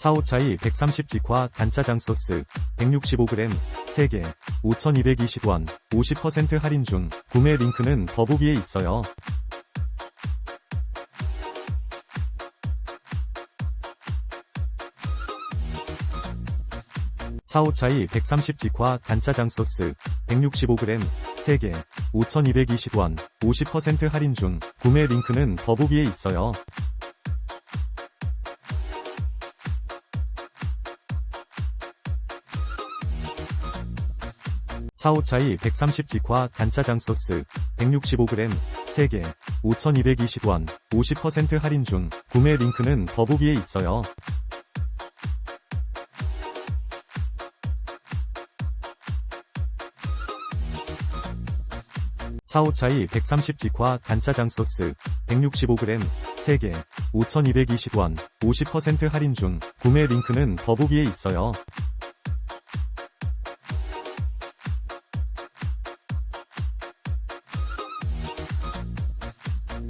차오차이 130 직화 간짜장 소스 165g 3개 5,220원 50% 할인 중 구매 링크는 더보기에 있어요. 차오차이 130 직화 간짜장 소스 165g 3개 5,220원 50% 할인 중 구매 링크는 더보기에 있어요. 차오차이 130 직화 간짜장 소스 165g 3개 5,220원 50% 할인 중 구매 링크는 더보기에 있어요. 차오차이 130 직화 간짜장 소스 165g 3개 5,220원 50% 할인 중 구매 링크는 더보기에 있어요. 차오차이 130 직화 간짜장 소스 165g 3개 5,220원 50% 할인 중 구매 링크는 더보기에 있어요. 차오차이 130 직화 간짜장 소스 165g 3개 5,220원 50% 할인 중 구매 링크는 더보기에 있어요.